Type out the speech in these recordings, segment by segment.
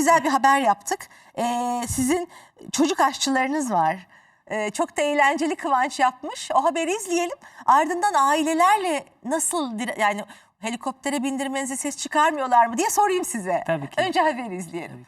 güzel bir haber yaptık. Ee, sizin çocuk aşçılarınız var. Ee, çok da eğlenceli Kıvanç yapmış. O haberi izleyelim. Ardından ailelerle nasıl yani helikoptere bindirmenize ses çıkarmıyorlar mı diye sorayım size. Tabii ki. Önce haberi izleyelim.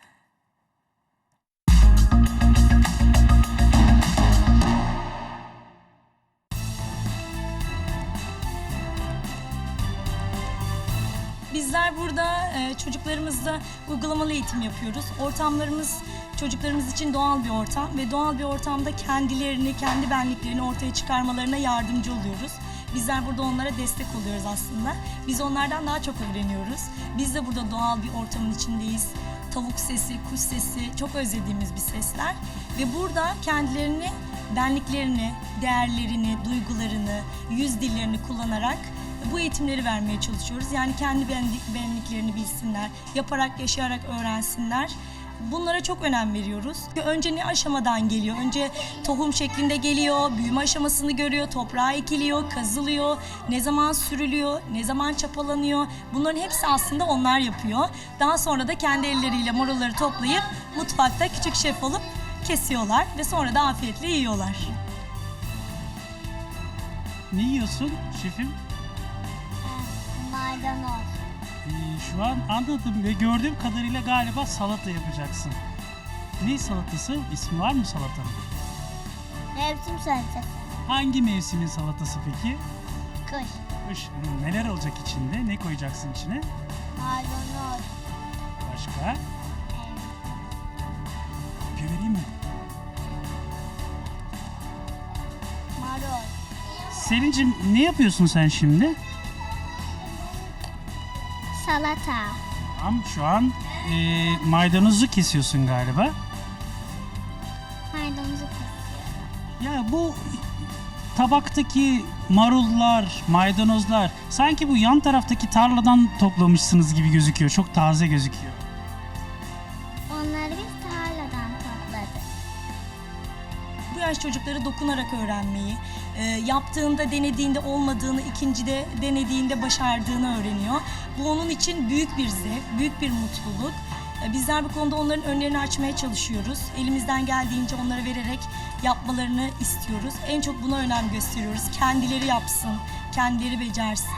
Bizler burada e, çocuklarımızla uygulamalı eğitim yapıyoruz. Ortamlarımız çocuklarımız için doğal bir ortam ve doğal bir ortamda kendilerini, kendi benliklerini ortaya çıkarmalarına yardımcı oluyoruz. Bizler burada onlara destek oluyoruz aslında. Biz onlardan daha çok öğreniyoruz. Biz de burada doğal bir ortamın içindeyiz. Tavuk sesi, kuş sesi çok özlediğimiz bir sesler. Ve burada kendilerini, benliklerini, değerlerini, duygularını, yüz dillerini kullanarak bu eğitimleri vermeye çalışıyoruz. Yani kendi benlik, benliklerini bilsinler, yaparak, yaşayarak öğrensinler. Bunlara çok önem veriyoruz. Önce ne aşamadan geliyor? Önce tohum şeklinde geliyor, büyüme aşamasını görüyor, toprağa ekiliyor, kazılıyor, ne zaman sürülüyor, ne zaman çapalanıyor. Bunların hepsi aslında onlar yapıyor. Daha sonra da kendi elleriyle marulları toplayıp mutfakta küçük şef olup kesiyorlar ve sonra da afiyetle yiyorlar. Ne yiyorsun şefim? Şu an anladım ve gördüğüm kadarıyla galiba salata yapacaksın. Ne salatası? İsmi var mı salatanın? Mevsim salatası. Hangi mevsimin salatası peki? Kış. Kış. Hmm, Neler olacak içinde? Ne koyacaksın içine? Maydanoz. Başka? Kopya vereyim mi? Marul. Selin'cim ne yapıyorsun sen şimdi? Salata. Tamam şu an e, maydanozu kesiyorsun galiba. Maydanozu kesiyorum. Ya bu tabaktaki marullar, maydanozlar sanki bu yan taraftaki tarladan toplamışsınız gibi gözüküyor. Çok taze gözüküyor. Yaş çocukları dokunarak öğrenmeyi, e, yaptığında, denediğinde olmadığını, ikincide denediğinde başardığını öğreniyor. Bu onun için büyük bir zevk, büyük bir mutluluk. E, bizler bu konuda onların önlerini açmaya çalışıyoruz. Elimizden geldiğince onlara vererek yapmalarını istiyoruz. En çok buna önem gösteriyoruz. Kendileri yapsın, kendileri becersin.